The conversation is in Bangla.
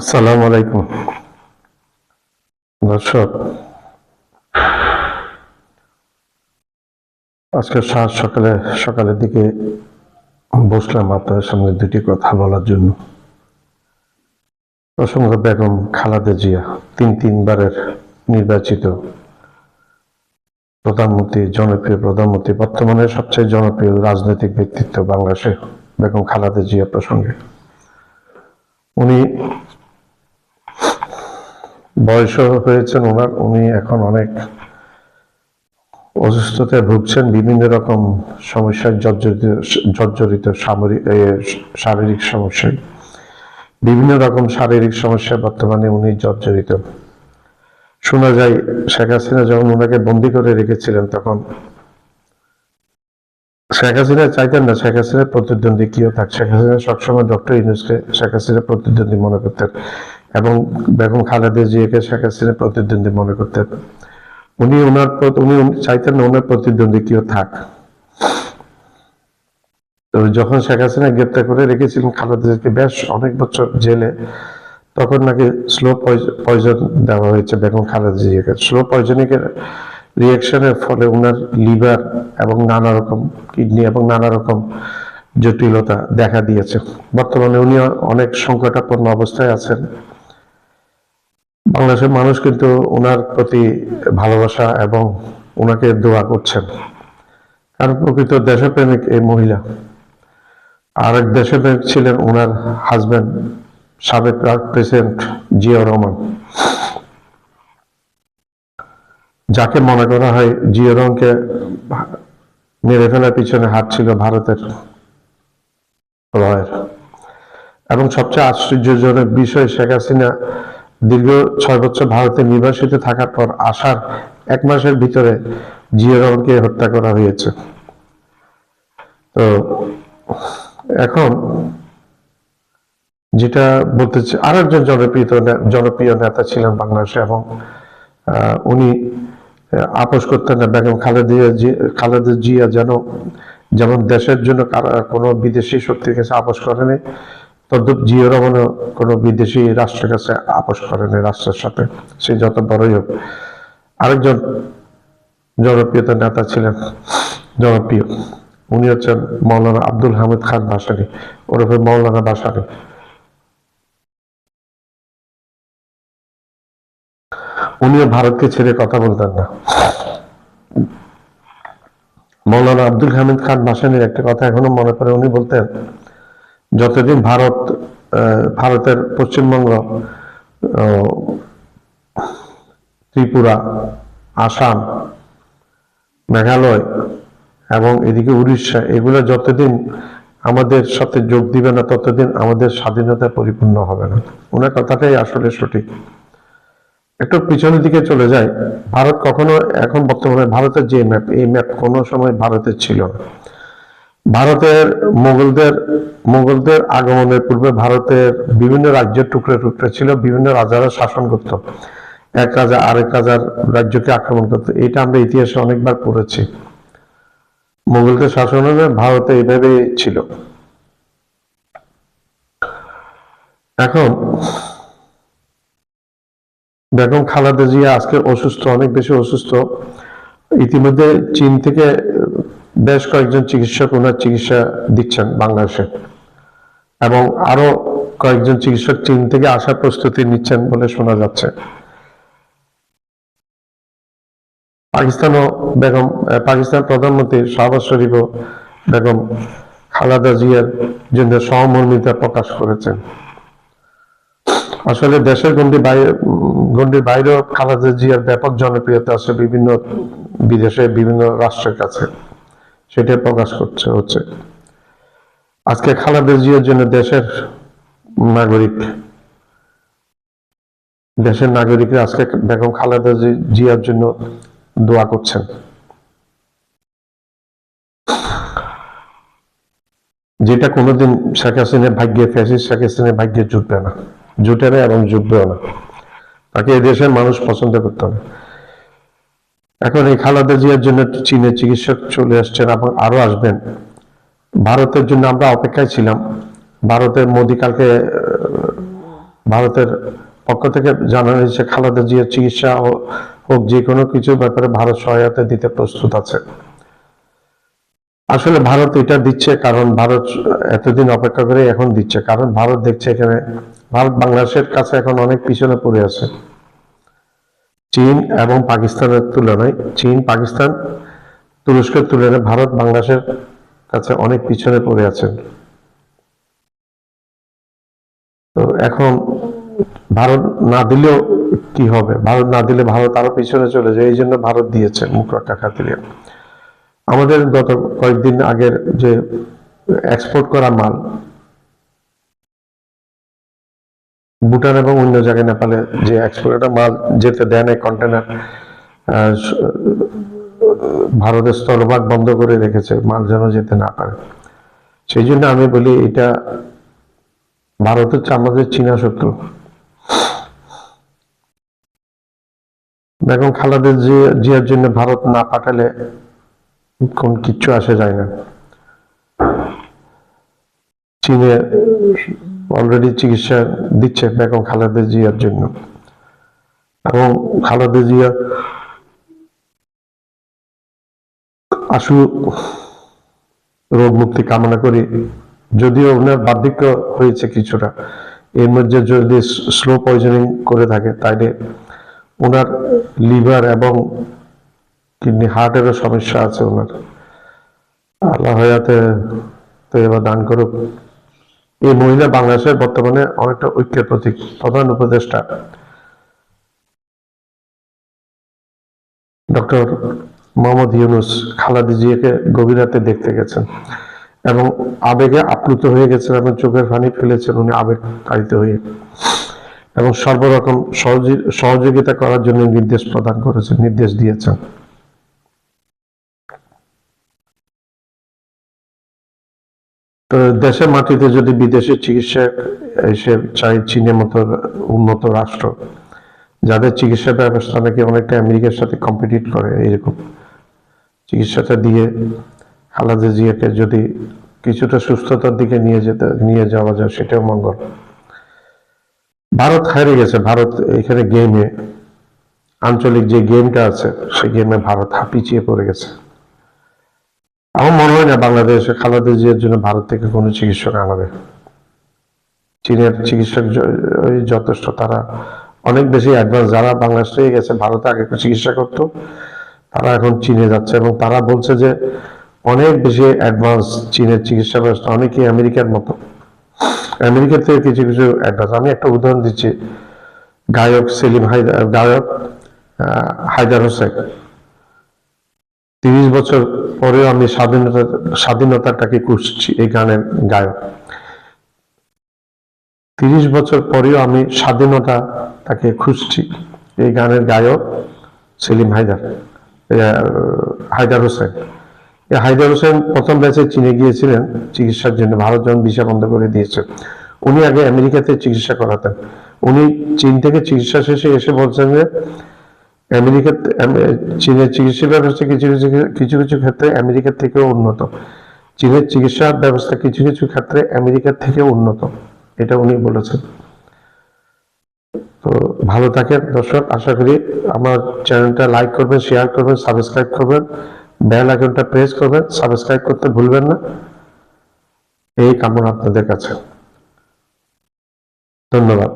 আসসালামু আলাইকুম। দর্শক, আজকে সাত সকালে, সকালের দিকে বসলাম আপনাদের সামনে দুটি কথা বলার জন্য। প্রসঙ্গ বেগম খালাদা জিয়া, তিন তিনবারের নির্বাচিত প্রধানমন্ত্রী, জনপ্রিয় প্রধানমন্ত্রী, বর্তমানে সবচেয়ে জনপ্রিয় রাজনৈতিক ব্যক্তিত্ব বাংলাদেশে বেগম খালাদা জিয়া প্রসঙ্গে। উনি বয়স হয়েছেন ওনার, উনি এখন অনেক অসুস্থতায় ভুগছেন, বিভিন্ন রকম সমস্যায় জর্জরিত জর্জরিত সামরিক শারীরিক সমস্যায়। বিভিন্ন রকম শারীরিক সমস্যায় বর্তমানে উনি জর্জরিত। শোনা যায়, শেখ হাসিনা যখন ওনাকে বন্দি করে রেখেছিলেন তখন শেখ হাসিনা চাইতেন না, শেখ হাসিনার প্রতিদ্বন্দ্বী কেউ থাক। শেখ হাসিনা সবসময় ডক্টর ইউনুসকে শেখ হাসিনা প্রতিদ্বন্দ্বী মনে করতেন। এবং বেগম খালেদা জিয়াকে শেখ হাসিনা প্রতিদ্বন্দ্বী মনে করতেন উনি ওনার উনি চাইতেন না ওনার প্রতিদ্বন্দ্বী কেউ থাক। তো যখন শেখ হাসিনা গ্রেপ্তার করে রেখেছিলেন খালেদা বেশ অনেক বছর জেলে, তখন নাকি স্লো পয়জন দেওয়া হয়েছে বেগম খালেদা জিয়াকে। স্লো পয়জনিকের রিয়াকশনের ফলে ওনার লিভার এবং নানা রকম কিডনি এবং নানা রকম জটিলতা দেখা দিয়েছে। বর্তমানে উনি অনেক সংকটাপন্ন অবস্থায় আছেন। বাংলাদেশের মানুষ কিন্তু ওনার প্রতি ভালোবাসা এবং ওনাকে দোয়া করছেন। কারণ প্রকৃত দেশপ্রেমিক এই মহিলা। আর এক দেশপ্রেমিক ছিলেন ওনার হাজবেন্ড সাবেক প্রেসিডেন্ট জিয়া রহমান। যাকে মনে করা হয় জিয়া রহমানকে মেরে ফেলার পিছনে হাত ছিল ভারতের রয়ের এবং সবচেয়ে আশ্চর্যজনক বিষয়, শেখ হাসিনা দীর্ঘ ছয় বছর ভারতে নির্বাসিত থাকার পর আসার এক মাসের ভিতরে জিয়া রহমানকে হত্যা করা হয়েছে। তো এখন যেটা বলতে আর একজন জনপ্রিয় জনপ্রিয় নেতা ছিলেন বাংলাদেশে এবং উনি আপোষ করতেন না বেগম খালেদা জি- খালেদা জিয়া যেন, যেমন দেশের জন্য কোনো বিদেশি শক্তির কাছে আপোষ করেনি তদ্রুপ জিয়া রহমানও কোনো বিদেশি রাষ্ট্রের কাছে আপোষ করেনি রাষ্ট্রের সাথে। সে যত বড়ই হোক, আরেকজন জনপ্রিয়তা নেতা ছিলেন, জনপ্রিয়। উনি হচ্ছেন মৌলানা আব্দুল হামিদ খান ভাসানি। ওরফে মৌলানা ভাসানি। উনিও ভারতকে ছেড়ে কথা বলতেন না। মৌলানা আব্দুল হামিদ খান ভাসানির একটা কথা এখনও মনে পড়ে, উনি বলতেন যতদিন ভারত ভারতের পশ্চিমবঙ্গ ত্রিপুরা, আসাম, মেঘালয় এবং এদিকে উড়িষ্যা, এগুলো যতদিন আমাদের সাথে যোগ দিবে না, ততদিন আমাদের স্বাধীনতা পরিপূর্ণ হবে না। ওনার কথাটাই আসলে সঠিক। একটু পিছনের দিকে চলে যায় ভারত কখনো, এখন বর্তমানে ভারতের যে ম্যাপ এই ম্যাপ কোনো সময় ভারতের ছিল না। ভারতের মোগলদের মোগলদের আগমনের পূর্বে ভারতের বিভিন্ন রাজ্যের টুকরে টুকরে ছিল, বিভিন্ন রাজারা শাসন করত। এক রাজা আরেক রাজার রাজ্যকে আক্রমণ করত। এটা আমরা ইতিহাসে অনেকবার পড়েছি। মোগলদের শাসনে ভারতে এইভাবেই ছিল। এখন, বেগম খালেদা জিয়া আজকে অসুস্থ, অনেক বেশি অসুস্থ। ইতিমধ্যে চীন থেকে বেশ কয়েকজন চিকিৎসক ওনার চিকিৎসা দিচ্ছেন বাংলাদেশে। এবং আরও কয়েকজন চিকিৎসক চীন থেকে আসার প্রস্তুতি নিচ্ছেন বলে শোনা যাচ্ছে। পাকিস্তানও বেগম পাকিস্তান প্রধানমন্ত্রী শাহবাজ শরীফও বেগম খালেদা জিয়ার জন্য সহমর্মিতা প্রকাশ করেছেন। আসলে দেশের উম, গণ্ডির বাইরেও খালাদা জিয়ার ব্যাপক জনপ্রিয়তা আছে বিভিন্ন বিদেশে বিভিন্ন রাষ্ট্রের কাছে। সেটা প্রকাশ করছে, হচ্ছে। আজকে খালেদা জিয়ার জন্য দেশের নাগরিক, দেশের নাগরিকরা আজকে বেগম খালেদা জিয়ার জন্য দোয়া করছেন। যেটা কোনোদিন শেখ হাসিনের ভাগ্যে ফ্যাসিস শেখ হাসিনের ভাগ্যে জুটবে না। জুটে না এবং জুটবেও না। তাকে এই দেশের মানুষ পছন্দ করতে না এখন এই খালেদা জিয়ার জন্য চীনের চিকিৎসক চলে আসছেন এবং আরও আসবেন। ভারতের জন্য আমরা অপেক্ষায় ছিলাম। ভারতের মোদী কালকে ভারতের পক্ষ থেকে জানানো হয়েছে খালেদা জিয়ার চিকিৎসা হোক যে কোনো কিছুর ব্যাপারে ভারত সহায়তা দিতে প্রস্তুত আছে। আসলে ভারত এটা দিচ্ছে কারণ ভারত এতদিন অপেক্ষা করে এখন দিচ্ছে। কারণ ভারত দেখছে এখানে, ভারত বাংলাদেশের কাছে এখন অনেক পিছনে পড়ে আছে। চীন এবং পাকিস্তানের তুলনায়, চীন, পাকিস্তান, তুরস্কের তুলনায় ভারত বাংলাদেশের কাছে অনেক পিছনে পড়ে আছেন তো এখন ভারত না দিলেও কি হবে? ভারত না দিলে ভারত আরও পিছনে চলে যায়, এই জন্য ভারত দিয়েছে মুখ রক্ষা খাতিরে। আমাদের গত কয়েকদিন আগের যে এক্সপোর্ট করা মাল ভুটান এবং অন্য জায়গায় নেপালে যে এক্সপোর্ট মাল যেতে দেয় না কন্টেনার ভারতের স্থলভাগ বন্ধ করে রেখেছে, মাল যেন যেতে না পারে। সেই জন্য আমি বলি, এটা ভারত হচ্ছে আমাদের চীনা শত্রু। বেগম খালাদের জিয়া- জিয়ার জন্য ভারত না পাঠালে কোন কিচ্ছু আসে যায় না। চীনে অলরেডি চিকিৎসা দিচ্ছে বেগম খালেদা জিয়ার জন্য। এবং খালেদা জিয়া আশু রোগ মুক্তি কামনা করি। যদিও ওনার বার্ধক্য হয়েছে কিছুটা। এর মধ্যে যদি স্লো পয়জনিং করে থাকে, তাইলে ওনার লিভার এবং কিডনি হার্টেরও সমস্যা আছে ওনার। আল্লাহ হয়াতে তো এবার দান করুক। এই মহিলা বাংলাদেশের বর্তমানে অনেকটা ঐক্যের প্রতীক, প্রধান উপদেষ্টা। ডক্টর মোহাম্মদ ইউনুস খালাদি জিয়াকে গভীর রাতে দেখতে গেছেন এবং আবেগে আপ্লুত হয়ে গেছেন এবং চোখের পানি ফেলেছেন উনি আবেগ তাড়িত হয়ে। এবং সর্বরকম সহযোগি- সহযোগিতা করার জন্য নির্দেশ প্রদান করেছেন, নির্দেশ দিয়েছেন। দেশের মাটিতে যদি বিদেশি চিকিৎসা এসে চাই চীনের মতো উন্নত রাষ্ট্র, যাদের চিকিৎসা ব্যবস্থা নাকি অনেকটা আমেরিকার সাথে কম্পিটিট করে, এরকম চিকিৎসাটা দিয়ে খালাদা জিয়াকে যদি কিছুটা সুস্থতার দিকে নিয়ে যেতে, নিয়ে যাওয়া যায়, সেটাও মঙ্গল। ভারত হারিয়ে গেছে, ভারত এখানে গেমে আঞ্চলিক যে গেমটা আছে, সেই গেমে ভারত পিছিয়ে পড়ে গেছে। আমার মনে হয় না বাংলাদেশে খালেদা জিয়ার জন্য ভারত থেকে কোনো চিকিৎসক আনাবে চীনের চিকিৎসক যথেষ্ট, তারা অনেক বেশি অ্যাডভান্স যারা বাংলাদেশ থেকে গেছে, ভারতে আগে চিকিৎসা করতো, তারা এখন চীনে যাচ্ছে এবং তারা বলছে যে অনেক বেশি অ্যাডভান্স চীনের চিকিৎসা ব্যবস্থা, অনেকেই আমেরিকার মতো। আমেরিকার থেকে কিছু কিছু অ্যাডভান্স আমি একটা উদাহরণ দিচ্ছি, গায়ক সেলিম হায়দার গায়ক হায়দার হোসেন। তিরিশ বছর পরেও আমি স্বাধীনতা, স্বাধীনতাটাকে খুঁজছি এই গানের গায়ক। তিরিশ বছর পরেও আমি স্বাধীনতা তাকে খুঁজছি এই গানের গায়ক সেলিম হায়দার হায়দার হোসেন। হায়দার হোসেন প্রথম ব্যাচে চীনে গিয়েছিলেন, চিকিৎসার জন্য ভারত যখন ভিসা বন্ধ করে দিয়েছে, উনি আগে আমেরিকাতে চিকিৎসা করাতেন। উনি চীন থেকে চিকিৎসা শেষে এসে বলছেন যে আমেরিকাতে চীনের চিকিৎসা ব্যবস্থা কিছু কিছু কিছু কিছু ক্ষেত্রে আমেরিকার থেকেও উন্নত। চীনের চিকিৎসা ব্যবস্থা কিছু কিছু ক্ষেত্রে আমেরিকার থেকেও উন্নত, এটা উনি বলেছেন। তো ভালো থাকেন দর্শক, আশা করি আমার চ্যানেলটা লাইক করবেন, শেয়ার করবেন, সাবস্ক্রাইব করবেন, বেল আইকনটা প্রেস করবেন, সাবস্ক্রাইব করতে ভুলবেন না। এই কামনা আপনাদের কাছে। ধন্যবাদ।